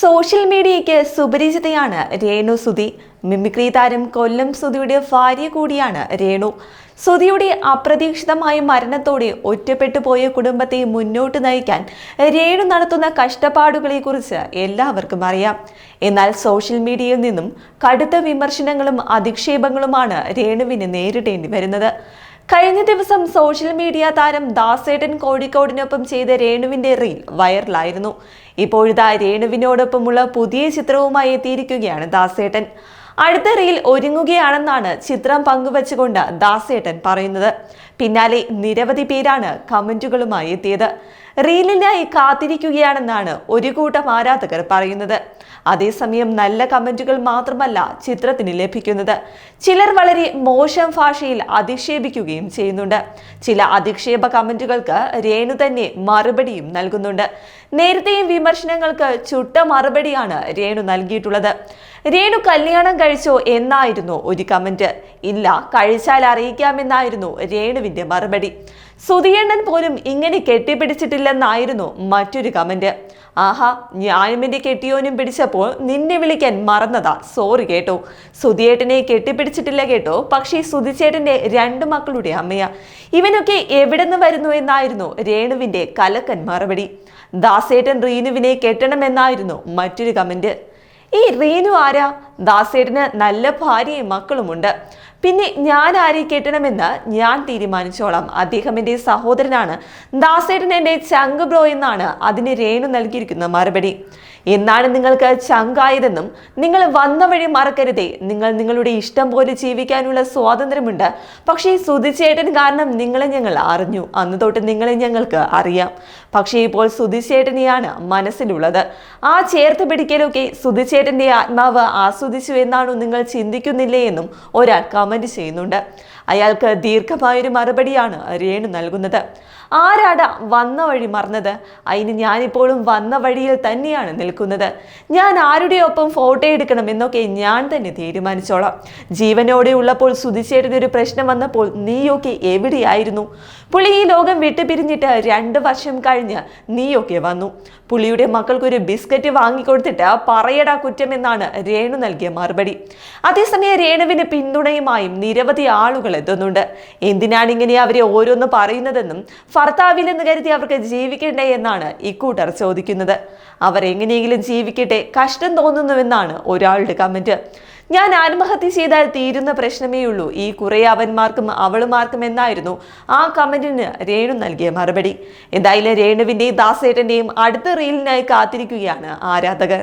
Social മീഡിയയ്ക്ക് സുപരിചിതയാണ് Renu Sudhi. Mimicry താരം കൊല്ലം സുധിയുടെ ഭാര്യ കൂടിയാണ് രേണു. സുധിയുടെ അപ്രതീക്ഷിതമായ മരണത്തോടെ ഒറ്റപ്പെട്ടു പോയ കുടുംബത്തെ മുന്നോട്ട് നയിക്കാൻ രേണു നടത്തുന്ന കഷ്ടപ്പാടുകളെക്കുറിച്ച് എല്ലാവർക്കും അറിയാം. എന്നാൽ സോഷ്യൽ മീഡിയയിൽ നിന്നും കടുത്ത വിമർശനങ്ങളും അധിക്ഷേപങ്ങളുമാണ് രേണുവിന് നേരിടേണ്ടി വരുന്നത്. കഴിഞ്ഞ ദിവസം സോഷ്യൽ മീഡിയ താരം ദാസേട്ടൻ കോഴിക്കോടിനൊപ്പം ചെയ്ത രേണുവിന്റെ റീൽ വൈറലായിരുന്നു. ഇപ്പോഴിതാ രേണുവിനോടൊപ്പമുള്ള പുതിയ ചിത്രവുമായി എത്തിയിരിക്കുകയാണ് ദാസേട്ടൻ. അടുത്ത റീൽ ഒരുങ്ങുകയാണെന്നാണ് ചിത്രം പങ്കുവച്ചുകൊണ്ട് ദാസേട്ടൻ പറയുന്നത്. പിന്നാലെ നിരവധി പേരാണ് കമന്റുകളുമായി എത്തിയത്. റീലിനായി കാത്തിരിക്കുകയാണെന്നാണ് ഒരു കൂട്ടം ആരാധകർ പറയുന്നത്. അതേസമയം നല്ല കമന്റുകൾ മാത്രമല്ല ചിത്രത്തിന് ലഭിക്കുന്നത്. ചിലർ വളരെ മോശം ഭാഷയിൽ അധിക്ഷേപിക്കുകയും ചെയ്യുന്നുണ്ട്. ചില അധിക്ഷേപ കമന്റുകൾക്ക് രേണു തന്നെ മറുപടിയും നൽകുന്നുണ്ട്. നേരത്തെയും വിമർശനങ്ങൾക്ക് ചുട്ട മറുപടിയാണ് രേണു നൽകിയിട്ടുള്ളത്. രേണു കല്യാണം കഴിച്ചോ എന്നായിരുന്നു ഒരു കമന്റ്. ഇല്ല കഴിച്ചാൽ അറിയിക്കാമെന്നായിരുന്നു രേണുവിന്റെ മറുപടി. സുധിയണ്ണൻ പോലും ഇങ്ങനെ കെട്ടിപ്പിടിച്ചിട്ടില്ലെന്നായിരുന്നു മറ്റൊരു കമന്റ് ആഹാ ഞാനും എന്റെ കെട്ടിയോനും പിടിച്ചപ്പോൾ നിന്നെ വിളിക്കാൻ മറന്നതാ. സോറി കേട്ടോ. സുധിയേട്ടനെ കെട്ടിപ്പിടിച്ചിട്ടില്ല കേട്ടോ. പക്ഷേ സുധിച്ചേട്ടന്റെ രണ്ട് മക്കളുടെ അമ്മയാ. ഇവനൊക്കെ എവിടെ നിന്ന് വരുന്നു എന്നായിരുന്നു രേണുവിന്റെ കലക്കൻ മറുപടി. ദാസേട്ടൻ റീനുവിനെ കെട്ടണമെന്നായിരുന്നു മറ്റൊരു കമന്റ് ഈ റീനു ആരാ? ദാസേട്ടന് നല്ല ഭാര്യയും മക്കളുമുണ്ട്. പിന്നെ ഞാൻ ആരെ കെട്ടണമെന്ന് ഞാൻ തീരുമാനിച്ചോളാം. അദ്ദേഹം എന്റെ സഹോദരനാണ് ദാസേട്ടൻ എന്റെ ചങ്ക് ബ്രോ എന്നാണ് അതിന് രേണു നൽകിയിരിക്കുന്ന മറുപടി. എന്നാണ് നിങ്ങൾക്ക് ചങ്കായതെന്നും നിങ്ങൾ വന്ന വഴി മറക്കരുതേ. നിങ്ങൾ നിങ്ങളുടെ ഇഷ്ടം പോലെ ജീവിക്കാനുള്ള സ്വാതന്ത്ര്യമുണ്ട്. പക്ഷേ സുധിച്ചേട്ടൻ കാരണം നിങ്ങളെ ഞങ്ങൾ അറിഞ്ഞു. അന്ന് തൊട്ട് നിങ്ങളെ ഞങ്ങൾക്ക് അറിയാം. പക്ഷേ ഇപ്പോൾ സുധിച്ചേട്ടനെയാണ് മനസ്സിലുള്ളത്. ആ ചേർത്ത് പിടിക്കലൊക്കെ സുധിച്ചേട്ടന്റെ ആത്മാവ് ആസ്വദിച്ചു എന്നാണോ നിങ്ങൾ ചിന്തിക്കുന്നില്ലേ എന്നും ഒരാൾ കമന്റ് ചെയ്യുന്നുണ്ട്. അയാൾക്ക് ദീർഘമായൊരു മറുപടിയാണ് രേണു നൽകുന്നത്. ആരാട വന്ന വഴി മറന്നത്? അതിന് ഞാനിപ്പോഴും വന്ന വഴിയിൽ തന്നെയാണ് നിൽക്കുന്നത്. ഞാൻ ആരുടെ ഒപ്പം ഫോട്ടോ എടുക്കണം എന്നൊക്കെ ഞാൻ തന്നെ തീരുമാനിച്ചോളാം. ജീവനോടെ ഉള്ളപ്പോൾ ഒരു പ്രശ്നം വന്നപ്പോൾ നീയൊക്കെ എവിടെയായിരുന്നു? പുളി ഈ ലോകം വിട്ടുപിരിഞ്ഞിട്ട് രണ്ട് വർഷം കഴിഞ്ഞ് നീയൊക്കെ വന്നു. പുള്ളിയുടെ മക്കൾക്കൊരു ബിസ്ക്കറ്റ് വാങ്ങിക്കൊടുത്തിട്ട് പറയടാ കുറ്റം എന്നാണ് രേണു നൽകിയ മറുപടി. അതേസമയം രേണുവിന് പിന്തുണയുമായും നിരവധി ആളുകൾ എത്തുന്നുണ്ട്. എന്തിനാണ് ഇങ്ങനെ അവരെ ഓരോന്ന് പറയുന്നതെന്നും ഭർത്താവില്ലെന്ന് കരുതി അവർക്ക് ജീവിക്കണ്ടേ എന്നാണ് ഇക്കൂട്ടർ ചോദിക്കുന്നത്. അവർ എങ്ങനെയെങ്കിലും ജീവിക്കട്ടെ കഷ്ടം തോന്നുന്നുവെന്നാണ് ഒരാളുടെ കമന്റ് ഞാൻ ആത്മഹത്യ ചെയ്താൽ തീരുന്ന പ്രശ്നമേ ഉള്ളൂ. ഈ കുറെ അവന്മാർക്കും അവളുമാർക്കും എന്നായിരുന്നു ആ കമന്റിന് രേണു നൽകിയ മറുപടി. എന്തായാലും രേണുവിന്റെയും ദാസേട്ടന്റെയും അടുത്ത റീലിനായി കാത്തിരിക്കുകയാണ് ആരാധകർ.